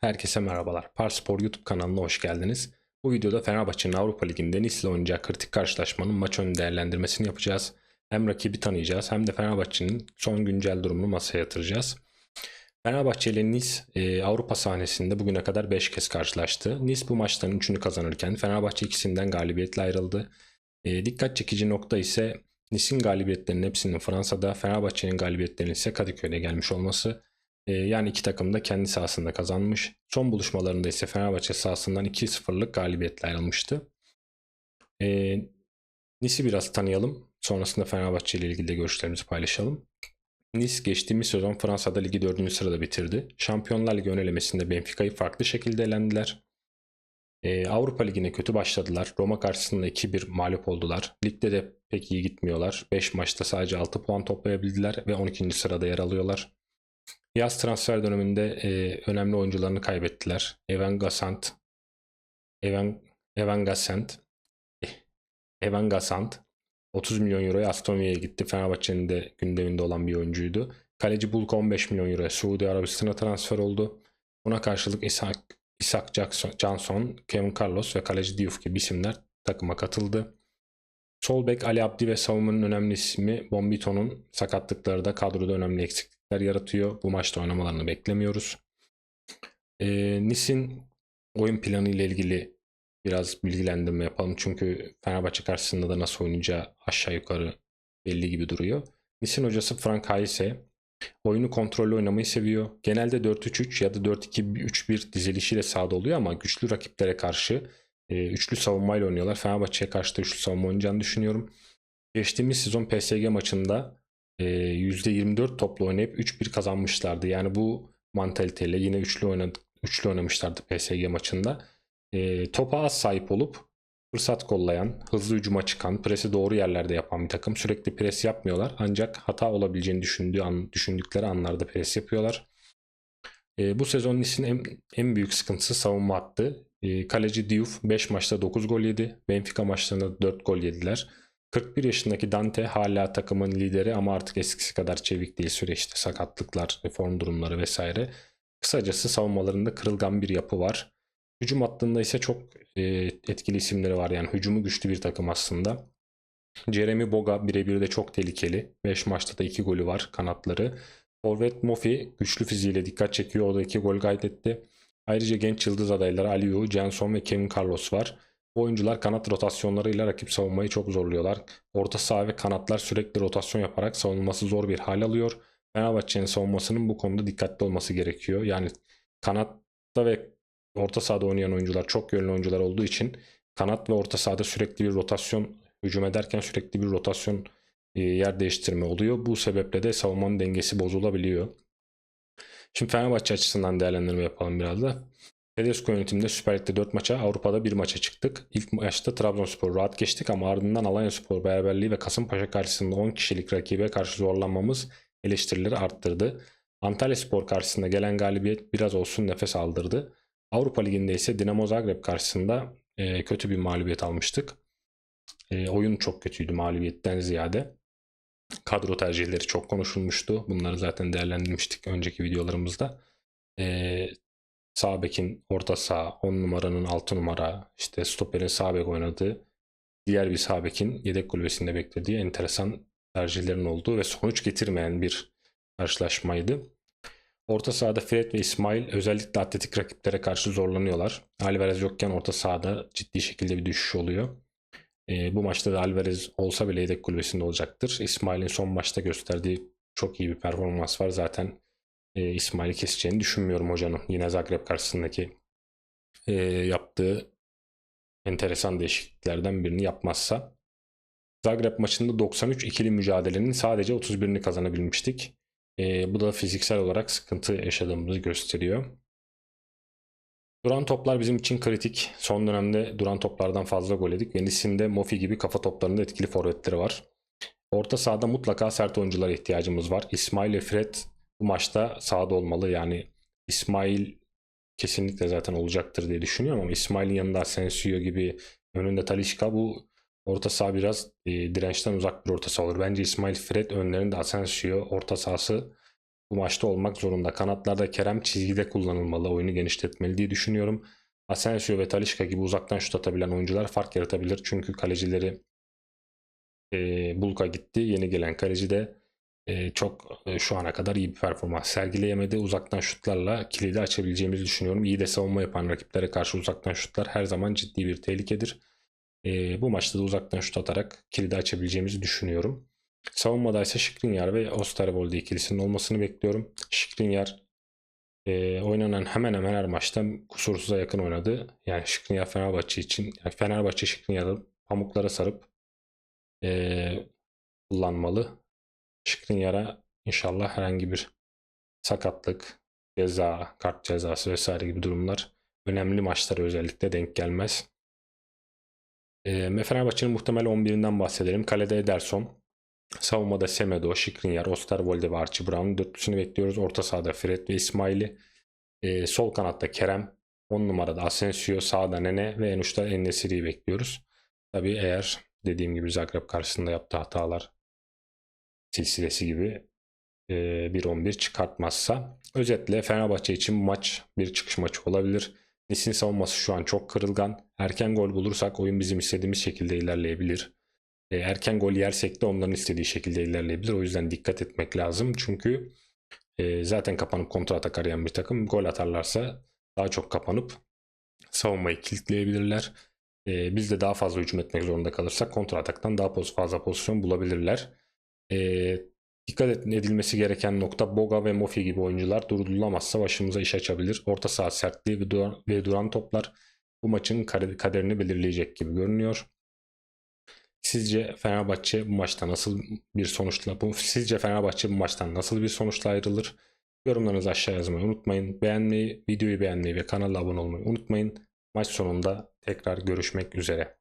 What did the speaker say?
Herkese merhabalar. Parspor YouTube kanalına hoş geldiniz. Bu videoda Fenerbahçe'nin Avrupa Ligi'nde Nice ile oynayacağı kritik karşılaşmanın maç önü değerlendirmesini yapacağız. Hem rakibi tanıyacağız hem de Fenerbahçe'nin son güncel durumunu masaya yatıracağız. Fenerbahçe ile Nice e, Avrupa sahnesinde bugüne kadar 5 kez karşılaştı. Nice bu maçların 3'ünü kazanırken Fenerbahçe ikisinden galibiyetle ayrıldı. E, dikkat çekici nokta ise Nice'in galibiyetlerinin hepsinin Fransa'da, Fenerbahçe'nin galibiyetlerinin ise Kadıköy'de gelmiş olması. E, yani iki takım da kendi sahasında kazanmış. Son buluşmalarında ise Fenerbahçe sahasından 2-0'lık galibiyetle ayrılmıştı. E, Nice'i biraz tanıyalım. Sonrasında Fenerbahçe ile ilgili de görüşlerimizi paylaşalım. Nice geçtiğimiz sezon Fransa'da ligi 4. sırada bitirdi. Şampiyonlar Ligi ön elemesinde Benfica'yı farklı şekilde elendiler. Ee, Avrupa Ligi'ne kötü başladılar. Roma karşısında 2-1 mağlup oldular. Ligde de pek iyi gitmiyorlar. 5 maçta sadece 6 puan toplayabildiler ve 12. sırada yer alıyorlar. Yaz transfer döneminde e, önemli oyuncularını kaybettiler. Evan Gassant, Evan, Evan Gassant, Evan Gassant 30 milyon euroya Aston Villa'ya gitti. Fenerbahçe'nin de gündeminde olan bir oyuncuydu. Kaleci Bulk 15 milyon euroya Suudi Arabistan'a transfer oldu. Buna karşılık Isaac, Isaac Jackson, Johnson, Kevin Carlos ve kaleci Diouf gibi isimler takıma katıldı. Sol bek Ali Abdi ve savunmanın önemli ismi Bombito'nun sakatlıkları da kadroda önemli eksiklikler yaratıyor. Bu maçta oynamalarını beklemiyoruz. Ee, Nis'in oyun planı ile ilgili biraz bilgilendirme yapalım. Çünkü Fenerbahçe karşısında da nasıl oynayacağı aşağı yukarı belli gibi duruyor. Nis'in hocası Frank Haise oyunu kontrollü oynamayı seviyor. Genelde 4-3-3 ya da 4-2-3-1 dizilişiyle sahada oluyor ama güçlü rakiplere karşı e, üçlü savunmayla oynuyorlar. Fenerbahçe'ye karşı da üçlü savunma oynayacağını düşünüyorum. Geçtiğimiz sezon PSG maçında e, %24 topla oynayıp 3-1 kazanmışlardı. Yani bu mantaliteyle yine üçlü, oynadı, üçlü oynamışlardı PSG maçında. E, topa az sahip olup fırsat kollayan, hızlı hücuma çıkan, presi doğru yerlerde yapan bir takım. Sürekli pres yapmıyorlar ancak hata olabileceğini düşündüğü an, düşündükleri anlarda pres yapıyorlar. E, bu sezon Nice'in en, en büyük sıkıntısı savunma hattı. E, kaleci Diouf 5 maçta 9 gol yedi. Benfica maçlarında 4 gol yediler. 41 yaşındaki Dante hala takımın lideri ama artık eskisi kadar çevik değil süreçte sakatlıklar, form durumları vesaire. Kısacası savunmalarında kırılgan bir yapı var. Hücum hattında ise çok e, etkili isimleri var. Yani hücumu güçlü bir takım aslında. Jeremy Boga birebir de çok tehlikeli. 5 maçta da 2 golü var kanatları. Forvet Mofi güçlü fiziğiyle dikkat çekiyor. O da 2 gol kaydetti. Ayrıca genç yıldız adayları Aliu, Jenson ve Kevin Carlos var. Oyuncular kanat rotasyonlarıyla rakip savunmayı çok zorluyorlar. Orta saha ve kanatlar sürekli rotasyon yaparak savunması zor bir hal alıyor. Fenerbahçe'nin savunmasının bu konuda dikkatli olması gerekiyor. Yani kanatta ve orta sahada oynayan oyuncular çok yönlü oyuncular olduğu için kanat ve orta sahada sürekli bir rotasyon hücum ederken sürekli bir rotasyon e, yer değiştirme oluyor. Bu sebeple de savunmanın dengesi bozulabiliyor. Şimdi Fenerbahçe açısından değerlendirme yapalım biraz da. Tedesco yönetiminde Süper Lig'de 4 maça, Avrupa'da 1 maça çıktık. İlk maçta Trabzonspor rahat geçtik ama ardından Alanyaspor beraberliği ve Kasımpaşa karşısında 10 kişilik rakibe karşı zorlanmamız eleştirileri arttırdı. Antalya Spor karşısında gelen galibiyet biraz olsun nefes aldırdı. Avrupa Ligi'nde ise Dinamo Zagreb karşısında e, kötü bir mağlubiyet almıştık. E, oyun çok kötüydü mağlubiyetten ziyade. Kadro tercihleri çok konuşulmuştu. Bunları zaten değerlendirmiştik önceki videolarımızda. E, sağ bekin orta sağ, 10 numaranın 6 numara, işte stoperin sağ bek oynadığı, diğer bir sağ bekin yedek kulübesinde beklediği enteresan tercihlerin olduğu ve sonuç getirmeyen bir karşılaşmaydı. Orta sahada Fred ve İsmail özellikle atletik rakiplere karşı zorlanıyorlar. Alvarez yokken orta sahada ciddi şekilde bir düşüş oluyor. E, bu maçta da Alvarez olsa bile yedek kulübesinde olacaktır. İsmail'in son maçta gösterdiği çok iyi bir performans var. Zaten e, İsmail'i keseceğini düşünmüyorum hocanın. Yine Zagreb karşısındaki e, yaptığı enteresan değişikliklerden birini yapmazsa. Zagreb maçında 93 ikili mücadelenin sadece 31'ini kazanabilmiştik. E, bu da fiziksel olarak sıkıntı yaşadığımızı gösteriyor. Duran toplar bizim için kritik. Son dönemde duran toplardan fazla gol yedik. Ve Nice'in Mofi gibi kafa toplarında etkili forvetleri var. Orta sahada mutlaka sert oyunculara ihtiyacımız var. İsmail ve Fred bu maçta sahada olmalı. Yani İsmail kesinlikle zaten olacaktır diye düşünüyorum ama İsmail'in yanında Asensio gibi önünde Talişka bu orta saha biraz e, dirençten uzak bir orta saha olur. Bence İsmail Fred önlerinde Asensio orta sahası bu maçta olmak zorunda. Kanatlarda Kerem çizgide kullanılmalı, oyunu genişletmeli diye düşünüyorum. Asensio ve Talisca gibi uzaktan şut atabilen oyuncular fark yaratabilir. Çünkü kalecileri e, Bulka gitti. Yeni gelen kaleci de e, çok e, şu ana kadar iyi bir performans sergileyemedi. Uzaktan şutlarla kilidi açabileceğimizi düşünüyorum. İyi de savunma yapan rakiplere karşı uzaktan şutlar her zaman ciddi bir tehlikedir. E, bu maçta da uzaktan şut atarak kilidi açabileceğimizi düşünüyorum. Savunmada ise Skriniar ve Osterwolde ikilisinin olmasını bekliyorum. Skriniar e, oynanan hemen hemen her maçta kusursuza yakın oynadı. Yani Skriniar Fenerbahçe için yani Fenerbahçe Skriniar'ı pamuklara sarıp e, kullanmalı. Skriniar'a inşallah herhangi bir sakatlık, ceza, kart cezası vesaire gibi durumlar önemli maçlara özellikle denk gelmez. E, Fenerbahçe'nin muhtemel 11'inden bahsedelim. Kalede Ederson, Savunmada Semedo, Skriniar, Osterwolde ve Archie Brown'un dörtlüsünü bekliyoruz. Orta sahada Fred ve İsmail'i. Ee, sol kanatta Kerem. 10 numarada Asensio, sağda Nene ve en uçta Enesiri'yi bekliyoruz. Tabii eğer dediğim gibi Zagreb karşısında yaptığı hatalar silsilesi gibi e, 1-11 çıkartmazsa. Özetle Fenerbahçe için maç bir çıkış maçı olabilir. Nis'in savunması şu an çok kırılgan. Erken gol bulursak oyun bizim istediğimiz şekilde ilerleyebilir. E, erken gol yersek de onların istediği şekilde ilerleyebilir. O yüzden dikkat etmek lazım. Çünkü e, zaten kapanıp kontra atak arayan bir takım gol atarlarsa daha çok kapanıp savunmayı kilitleyebilirler. E, biz de daha fazla hücum etmek zorunda kalırsak kontra ataktan daha fazla pozisyon bulabilirler. E, dikkat edilmesi gereken nokta Boga ve Mofi gibi oyuncular durdurulamazsa başımıza iş açabilir. Orta saha sertliği ve duran, ve duran toplar bu maçın kaderini belirleyecek gibi görünüyor. Sizce Fenerbahçe bu maçta nasıl bir sonuçla bu sizce Fenerbahçe bu maçtan nasıl bir sonuçla ayrılır? Yorumlarınızı aşağı yazmayı unutmayın. Beğenmeyi, videoyu beğenmeyi ve kanala abone olmayı unutmayın. Maç sonunda tekrar görüşmek üzere.